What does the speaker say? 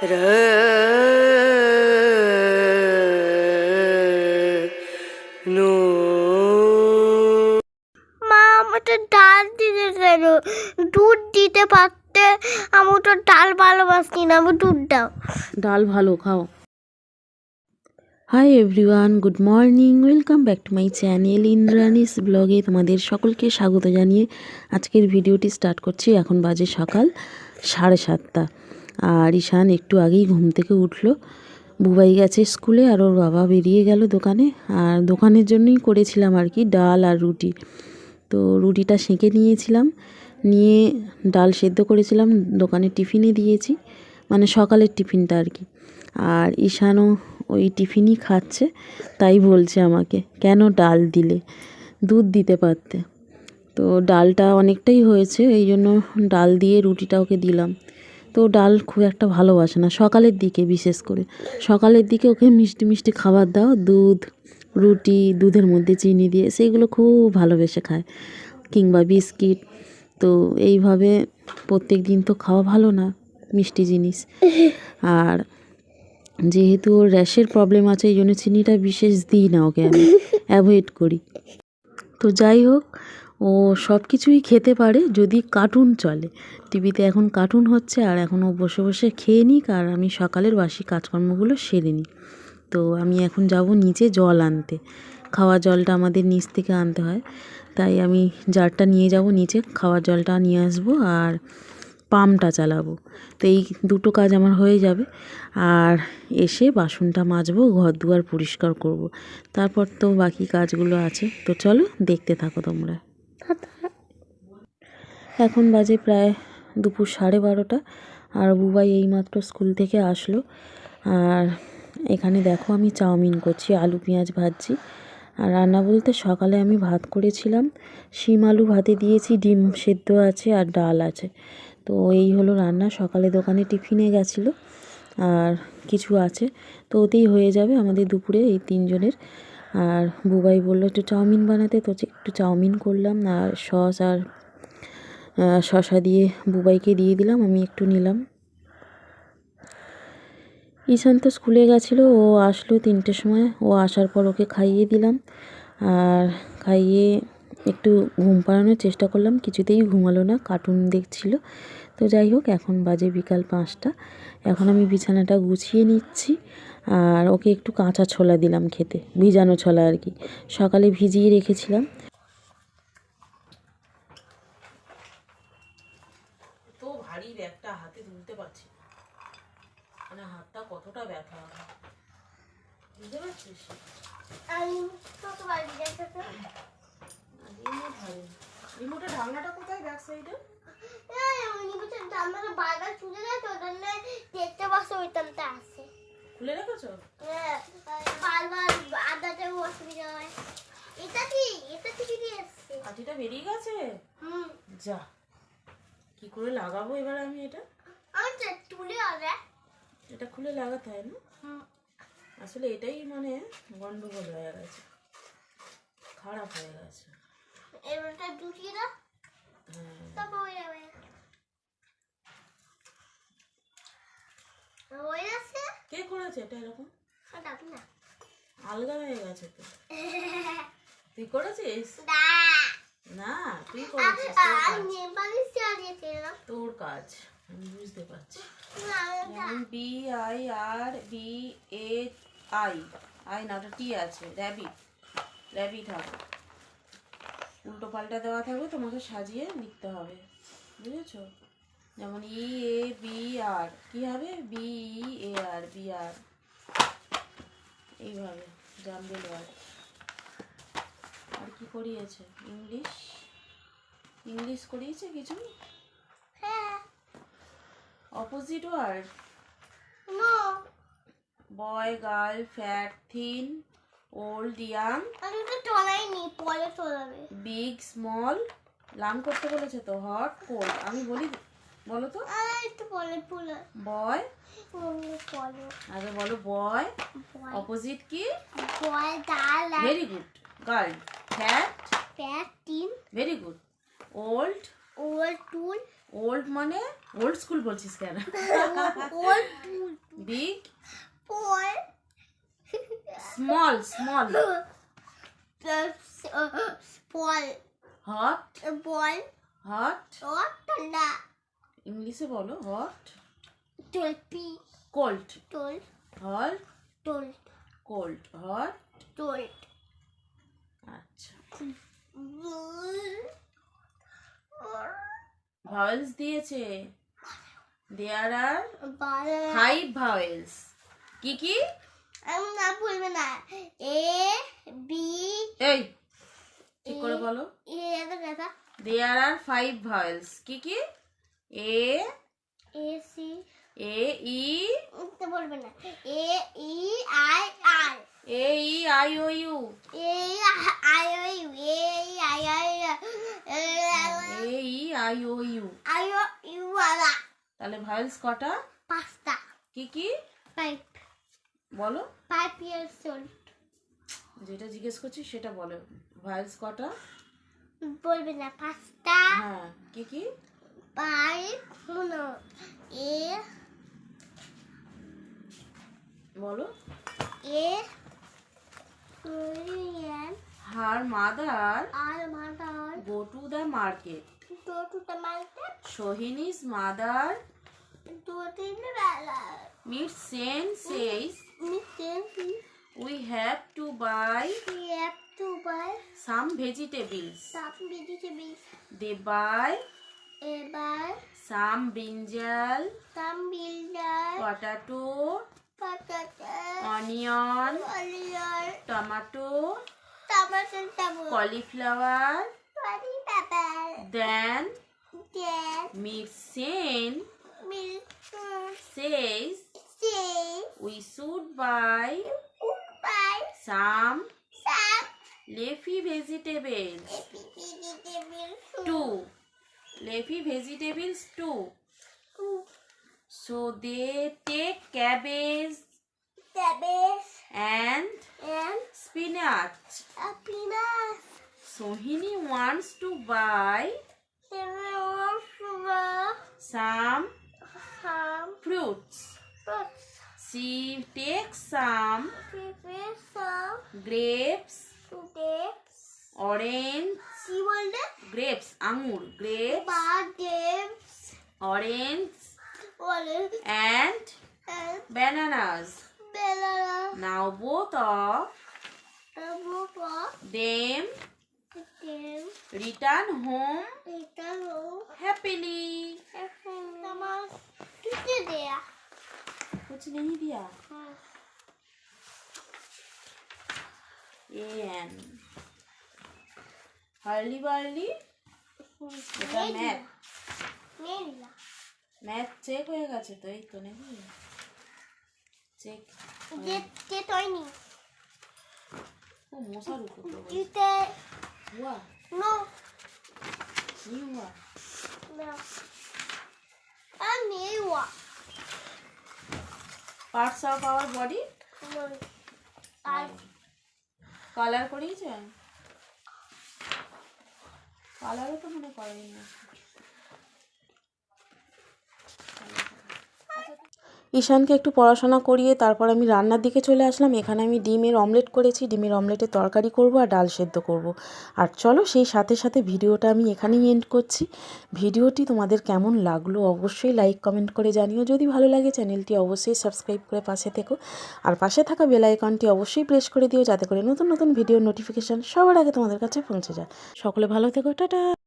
No মা আমাকে ডাল দিতে কেন? দুধ দিতে পারতে আমি তো ডাল ভালোবাসি না আমি দুধ দাও। ডাল ভালো খাও। Hi everyone good morning welcome back to my channel Indrani's ব্লগে তোমাদের সকলকে স্বাগত জানিয়ে আজকের ভিডিওটি স্টার্ট করছি। এখন বাজে সকাল সাড়ে সাতটা। আর ঈশান একটু আগেই ঘুম থেকে উঠল। বুবাই গেছে স্কুলে আর ওর বাবা বেরিয়ে গেল দোকানে। আর দোকানের জন্যই করেছিলাম আর কি ডাল আর রুটি। তো রুটিটা সেঁকে নিয়েছিলাম। নিয়ে ডাল সেদ্ধ করেছিলাম, দোকানে টিফিনে দিয়েছি। মানে সকালের টিফিনটা আর কি। আর ঈশানও ওই টিফিনই খাচ্ছে, তাই বলছে আমাকে, কেন ডাল দিলে? দুধ দিতে পারতে? তো ডালটা অনেকটাই হয়েছে, এই জন্য ডাল দিয়ে রুটিটা ওকে দিলাম। তো ডাল খুব একটা ভালোবাসে না, সকালের দিকে বিশেষ করে। সকালের দিকে ওকে মিষ্টি মিষ্টি খাবার দাও, দুধ, রুটি, দুধের মধ্যে চিনি দিয়ে সেইগুলো খুব ভালোবেসে খায়। কিংবা বিস্কিট, তো এইভাবে প্রত্যেক দিন তো খাওয়া ভালো না, মিষ্টি জিনিস। আর যেহেতু ওর র্যাশের প্রবলেম আছে, এই জন্য চিনিটা বিশেষ দিই না ওকে আমি অ্যাভয়েড করি। তো যাই হোক ও সব কিছুই খেতে পারে যদি কার্টুন চলে। টিভিতে এখন কার্টুন হচ্ছে আর এখন ও বসে বসে খেয়ে নিক আর আমি সকালের বাসি কাজকর্মগুলো সেরে নিই। তো আমি এখন যাব নিচে জল আনতে। খাওয়া জলটা আমাদের নিচ থেকে আনতে হয়। তাই আমি জারটা নিয়ে যাব নিচে খাওয়ার জলটা নিয়ে আসব আর পাম্পটা চালাবো। তো এই দুটো কাজ আমার হয়ে যাবে। আর এসে বাসনটা মাজবো ঘর দুয়ার পরিষ্কার করব। তারপর তো বাকি কাজগুলো আছে। তো চলো দেখতে থাকো তোমরা। এখন বাজে প্রায় দুপুর সাড়ে বারোটা আর বুবাই এইমাত্র স্কুল থেকে আসলো। আর এখানে দেখো আমি চাউমিন করছি, আলু পেঁয়াজ ভাজছি। আর রান্না বলতে সকালে আমি ভাত করেছিলাম, শিম আলু ভাতে দিয়েছি, ডিম সেদ্ধ আছে আর ডাল আছে। তো এই হলো রান্না, সকালে দোকানে টিফিনে গেছিল আর কিছু আছে। তো ওতেই হয়ে যাবে আমাদের দুপুরে এই তিনজনের। আর বুবাই বলল, একটু চাউমিন বানাতে। তো একটু চাউমিন করলাম আর সস আর শসা দিয়ে বুবাইকে দিয়ে দিলাম, আমি একটু নিলাম। ঈশান তো স্কুলে গেছিল, ও আসলো তিনটের সময়, ও আসার পর ওকে খাইয়ে দিলাম। আর খাইয়ে একটু ঘুম পাড়ানোর চেষ্টা করলাম, কিছুতেই ঘুমালো না, কার্টুন দেখছিল। তো যাই হোক, এখন বাজে বিকাল পাঁচটা, এখন আমি বিছানাটা গুছিয়ে নিচ্ছি, আর ওকে একটু কাঁচা ছোলা দিলাম খেতে, ভিজানো ছোলা আর কি। সকালে ভিজিয়ে রেখেছিলাম তো ভারী ব্যাগটা হাতে তুলতে পারছি না মানে হাতটা ব্যথা বুঝতে পারছিস? রিমোটের ঢাকনাটা কোথায়? ব্যাক সাইডে? খুলে রেখেছো? হ্যাঁ, বারবার আদাতে অসুবিধা হয়। এটা কি? এটা কি দিয়ে এসছে? কাঠিটা বেরিয়ে গেছে? হুম। যা। কি করে লাগাবো এবার আমি এটা? তো তুলে হবে এটা খুলে লাগাতে হয় না? হুম আসলে এটাই মানে গন্ডগোল হয়ে গেছে। খারাপ হয়ে গেছে। এবারটা ঢুকিয়ে দাও। হ্যাঁ। তারপর হয়ে যাবে। হয়ে যাচ্ছে কে করেছে এটা এরকম? না আলগা হয়ে গেছে তো। তুই করেছিস? না। তুই করেছিস তোর কাজ। বুঝতে পারছি B I R B A I I না টি আছে র্যাবিট র্যাবিট হবে। উল্টো পাল্টা দেওয়া থাকবে, তোমাকে সাজিয়ে লিখতে হবে। বুঝেছ? যেমন ই এ বি আর কি হবে? বি ই এ আর বি আর এইভাবে জাম্বেল ওয়ার্ড আর কি করিয়েছে? ইংলিশ ইংলিশ করিয়েছে কিছু? হ্যাঁ। Opposite word boy girl fat thin old young আমি তো চলাইনি পরে চলাবে। বিগ স্মল লাম করতে বলেছে তো হট কোল্ড আমি বলি বলো তো? আর একটু পরে পরে বয় পরে। আগে বলো বয় অপোজিট কি? Boy dull very good girl fat fat thin very good old old tool old মানে ওল্ড স্কুল বলছিস কেন? Old tool big all small small বল হট বল হট ও ঠান্ডা. ইংলিশে বলো hot টলপি cold tall hot tall cold hot tall আচ্ছা। Vowels দিয়েছে? দেয়ার আর ফাইভ ভাওয়েলস কি কি? আমি না বলবে না। এ বি এই ঠিক করে বলো। দেয়ার আর ফাইভ ভাওয়েলস কি কি? এ এ সি এ ই তো বলবে না। A E I R A E I O U A I O U A I I A E I O U I O U আলা তাহলে ভাওয়েলস কটা? পাঁচটা। কি কি? ফাইভ বলো। ফাইভ ইয়ার্স ওল্ড যেটা জিজ্ঞেস করছি সেটা বলো। ভাওয়েলস কটা? বলবে না পাঁচটা। হ্যাঁ কি কি? ফাইভ এ বলো এ her mother R mother go to the market go to the market Sohini's mother do তিন বেলা meets and says Mr. we have to buy We have to buy some vegetables some vegetables. they buy এবার some brinjal some builder, potato cauliflower then milk, says cheese, we should buy goodbye, some some leafy vegetables vegetables, too. Leafy vegetables too. So they take cabbage, cabbage, and and spinach. spinach. So Hini wants to buy. Hini wants to buy some some fruits. Fruits. She takes some. She takes some grapes. Grapes. Orange. She wants grapes. Angur grapes. Grapes. Orange. And, and bananas. Now both of them return home, return home happily. happily. कुछ नहीं दिया an hurly burly map math check হয়ে গেছে তো এই তো নাকি check check হয়নি ও মশার উপর জিতে হুয়া নো কি হুয়া না আমি হুয়া পার্টস অফ আওয়ার বডি আর কালার করিয়েছেন কালারও তো মনে করেনি ঈশানকে একটু পড়াশোনা করিয়ে তারপর আমি রান্নার দিকে চলে আসলাম। এখানে আমি ডিমের অমলেট করেছি। ডিমের অমলেটের তরকারি করব আর ডাল সেদ্ধ করব। আর চলো সেই সাথে সাথে ভিডিওটা আমি এখানেই এন্ড করছি। ভিডিওটি তোমাদের কেমন লাগল অবশ্যই লাইক কমেন্ট করে জানিও। যদি ভালো লাগে চ্যানেলটি অবশ্যই সাবস্ক্রাইব করে পাশে থেকো। আর পাশে থাকা বেল আইকনটি অবশ্যই প্রেস করে দিও যাতে করে নতুন নতুন ভিডিও নোটিফিকেশান সবার আগে তোমাদের কাছে পৌঁছে যায়। সকলে ভালো থেকো, টাটা!